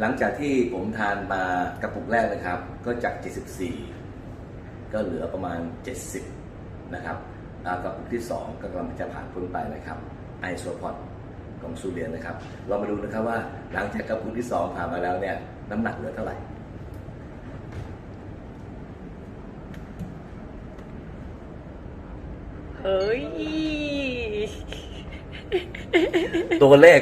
หลังจากที่ผมทานมากระปุกแรกนะครับ ก็จาก 74 ก็เหลือประมาณ 70 นะครับอ่ากระปุกที่ 2 ก็กำลังจะผ่านพ้นไปนะครับไอโซพอดของซูเรียนนะครับ เรามาดูนะครับว่าหลังจากกระปุกที่ 2 ผ่านมาแล้วเนี่ยน้ำหนักเหลือเท่าไหร่เฮ้ยตัวเลข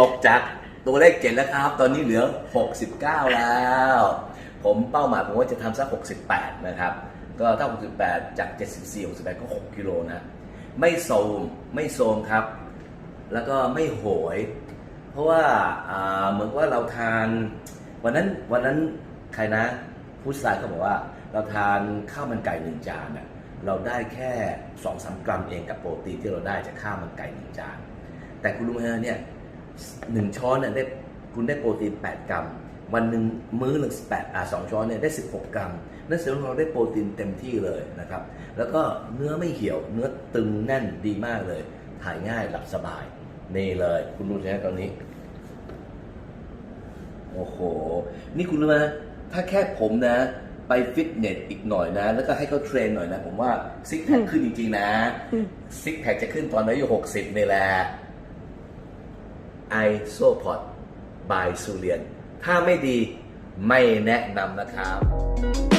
ตกจาก ตัวเลขเจ็ดแล้วครับ ตอนนี้เหลือ 69 แล้ว ผมเป้าหมายผมว่าจะทำสัก 68 นะครับ ก็ถ้า 68 จาก 74 68 ก็ 6 กิโลนะ ไม่โซมไม่โซมครับ แล้วก็ไม่โหย เพราะว่าเหมือนว่าเราทาน วันนั้นวันนั้นใครนะผู้ชายเขาบอกว่าเราทานข้าวมันไก่หนึ่งจานนะเราได้แค่สองสามกรัมเองกับโปรตีนที่เราได้จากข้าวมันไก่หนึ่งจาน แต่คุณรู้ไหมฮเนี่ย หนึ่งช้อนเนี่ยได้คุณได้โปรตีน 8 กรัม วันหนึ่งมื้อหนึ่งแปดอ่าสองช้อนเนี่ยได้ 16 กรัมนั่นแสดงว่าเราได้โปรตีนเต็มที่เลยนะครับ แล้วก็เนื้อไม่เหี่ยว เนื้อตึงแน่นดีมากเลย ถ่ายง่ายหลับสบาย นี่เลย คุณรู้ใช่ไหมตอนนี้ โอ้โห นี่คุณรู้ไหมถ้าแค่ผมนะ ไปฟิตเนสอีกหน่อยนะ แล้วก็ให้เขาเทรนหน่อยนะ ผมว่าซิกแพคขึ้นจริงๆนะอืมซิกแพคจะขึ้นตอนอายุหกสิบนี่แหละ ไอโซพอดบายซูเลียน ถ้าไม่ดีไม่แนะนำนะครับ